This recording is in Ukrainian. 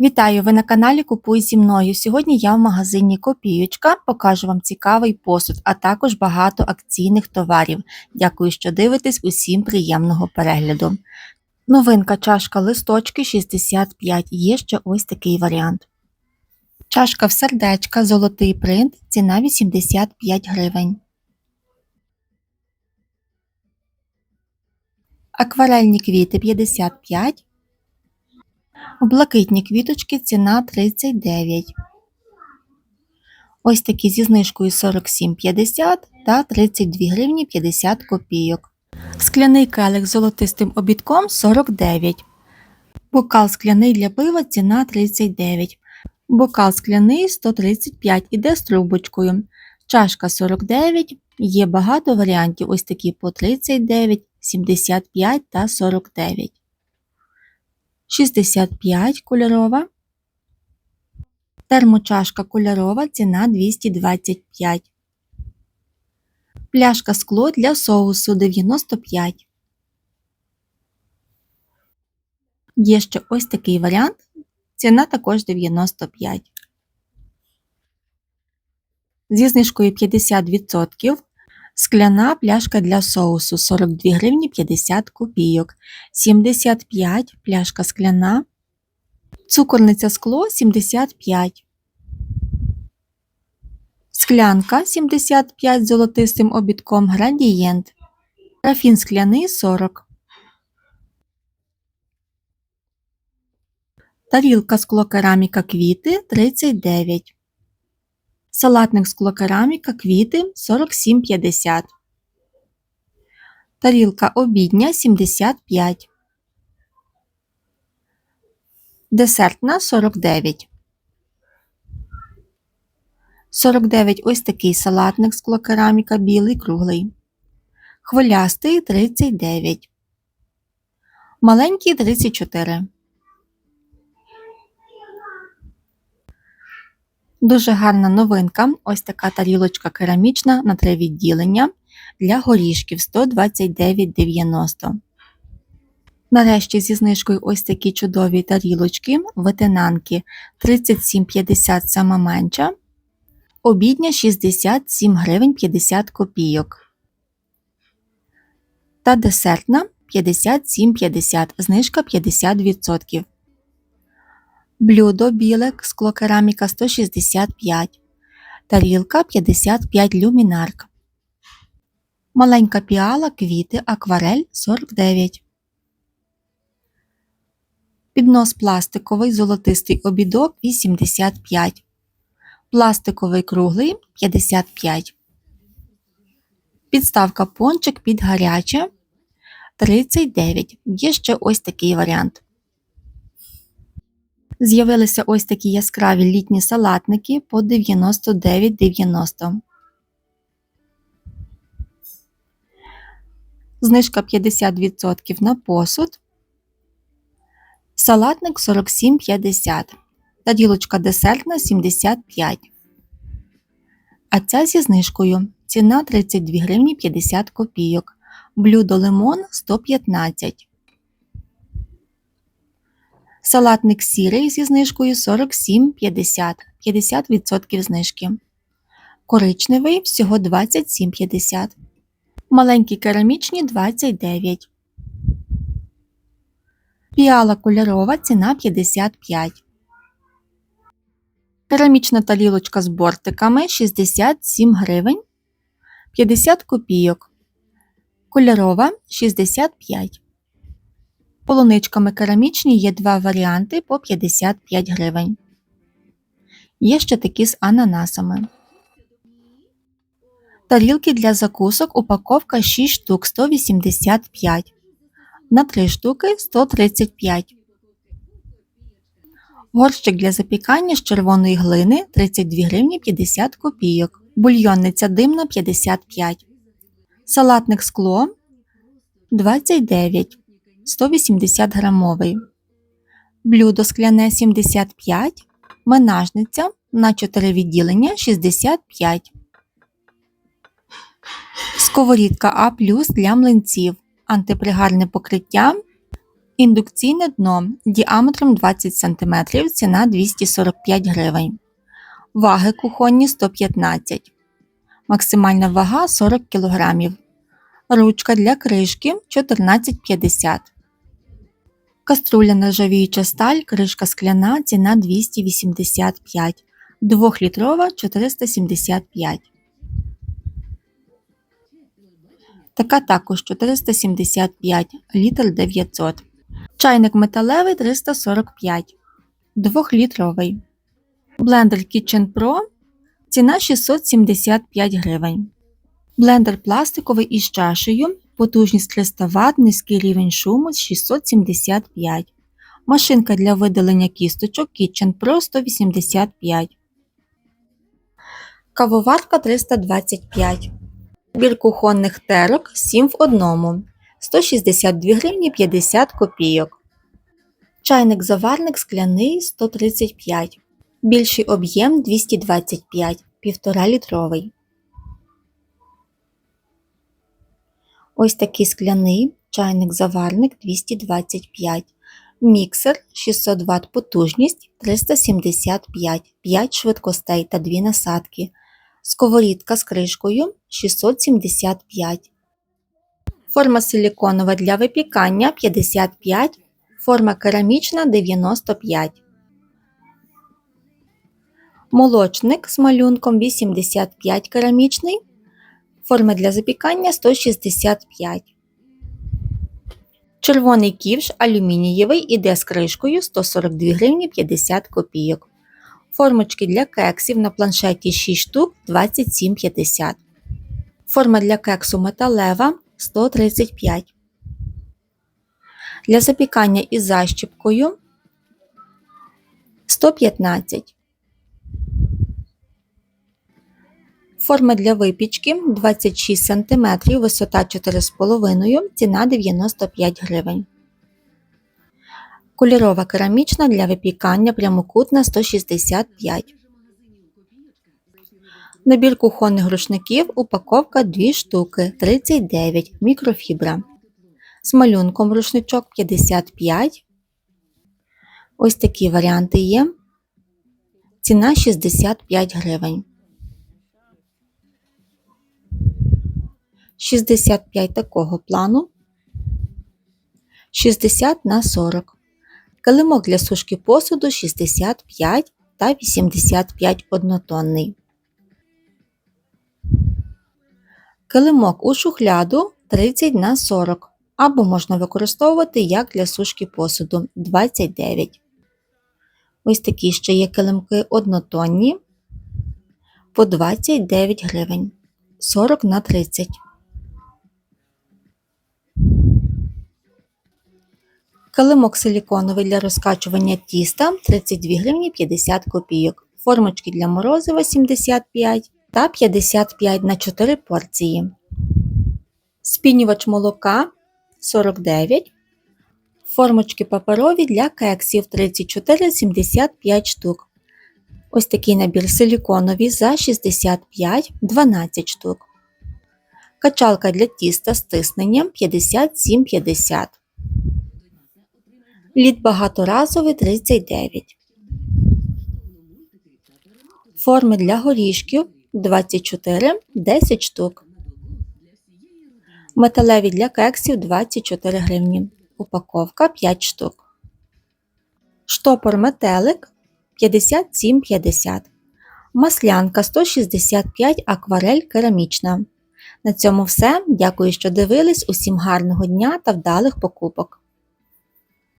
Вітаю! Ви на каналі Купуй зі мною. Сьогодні я в магазині Копіючка покажу вам цікавий посуд, а також багато акційних товарів. Дякую, що дивитесь. Усім приємного перегляду. Новинка чашка листочки 65. Є ще ось такий варіант. Чашка в сердечка, золотий принт, ціна 85 гривень. Акварельні квіти 55. Блакитні квіточки ціна 39. Ось такі зі знижкою 47,50 та 32 гривні 50 копійок. Скляний келих з золотистим обідком 49. Бокал скляний для пива ціна 39. Бокал скляний 135 іде з трубочкою. Чашка 49. Є багато варіантів. Ось такі по 39, 75 та 49. 65 кольорова. Термочашка кольорова ціна 225. Пляшка скло для соусу 95. Є ще ось такий варіант. Ціна також 95. Зі знижкою 50%. Скляна пляшка для соусу 42 гривні 50 копійок. 75 пляшка скляна. Цукорниця скло 75. Склянка 75 з золотистим обідком градієнт. Рафін скляний 40. Тарілка склокераміка квіти 39. Салатник склокераміка квіти 47,50. Тарілка обідня 75. Десертна 49. 49 ось такий салатник склокераміка білий круглий. Хвилястий 39. Маленький 34. Дуже гарна новинка. Ось така тарілочка керамічна на три відділення для горішків 129,90. Нарешті зі знижкою ось такі чудові тарілочки, ветенанки 37,50 сама менша, обідня 67 гривень 50 копійок. Та десертна 57,50, знижка 50%. Блюдо біле, склокераміка 165, тарілка 55 люмінарк. Маленька піала, квіти, акварель 49. Піднос пластиковий, золотистий обідок 85. Пластиковий круглий 55. Підставка пончик під гаряче 39. Є ще ось такий варіант. З'явилися ось такі яскраві літні салатники по 99,90. Знижка 50% на посуд. Салатник 47,50. Тарілочка десертна 75. А ця зі знижкою. Ціна 32 гривні 50 копійок. Блюдо лимон 115. Салатник сірий зі знижкою 47,50 50% знижки. Коричневий всього 27,50. Маленькі керамічні 29. Піала кольорова ціна 55. Керамічна тарілочка з бортиками 67 гривень 50 копійок. Кольорова 65. Полуничками керамічні є два варіанти по 55 гривень. Є ще такі з ананасами. Тарілки для закусок упаковка 6 штук 185. На 3 штуки 135. Горщик для запікання з червоної глини 32 гривні 50 копійок. Бульйонниця димна 55. Салатник скло 29. 180 грамовий. Блюдо скляне 75, менажниця на 4 відділення 65. Сковорідка А для млинців, антипригарне покриття Індукційне дно діаметром 20 см, ціна 245 гривень. Ваги кухонні 115 Максимальна вага 40 кг. Ручка для кришки 14,50 Каструля нержавіюча сталь, кришка скляна, ціна 285 2-літрова 475 Така також 475 літр 900 Чайник металевий 345 2-літровий Блендер Kitchen Pro ціна 675 гривень. Блендер пластиковий із чашею, потужність 300 Вт, низький рівень шуму 675. Машинка для видалення кісточок Kitchen Pro 185. Кавоварка 325. Бір кухонних терок 7 в 1. 162 гривні 50 копійок. Чайник заварник скляний 135. Більший об'єм 225 1,5 літровий. Ось такий скляний чайник заварник 225. Міксер 600 Вт потужність 375, 5 швидкостей та 2 насадки. Сковорідка з кришкою 675. Форма силіконова для випікання 55, форма керамічна 95. Молочник з малюнком 85 керамічний. Форма для запікання 165. Червоний ківш алюмінієвий іде з кришкою 142 гривні 50 копійок. Формочки для кексів на планшеті 6 штук 27,50. Форма для кексу металева 135. Для запікання із защіпкою 115. Форма для випічки 26 см, висота 4,5 ціна 95 гривень. Кольорова керамічна для випікання прямокутна 165. Набір кухонних рушників упаковка 2 штуки 39 мікрофібра. З малюнком рушничок 55. Ось такі варіанти є. Ціна 65 гривень. 65 такого плану, 60 на 40. Килимок для сушки посуду 65 та 85 однотонний. Килимок у шухляду 30 на 40 або можна використовувати як для сушки посуду 29. Ось такі ще є килимки однотонні по 29 гривень 40 на 30. Килимок силіконовий для розкачування тіста 32 гривні 50 копійок. Формочки для морозива 75 та 55 на 4 порції. Спінювач молока 49. Формочки паперові для кексів 34-75 штук. Ось такий набір силіконовий за 65 12 штук. Качалка для тіста з тисненням 57,50. Лід багаторазовий 39. Форми для горішків 24 10 штук. Металеві для кексів 24 гривні. Упаковка 5 штук. Штопор метелик 57,50. Маслянка 165 акварель керамічна. На цьому все. Дякую, що дивились. Усім гарного дня та вдалих покупок!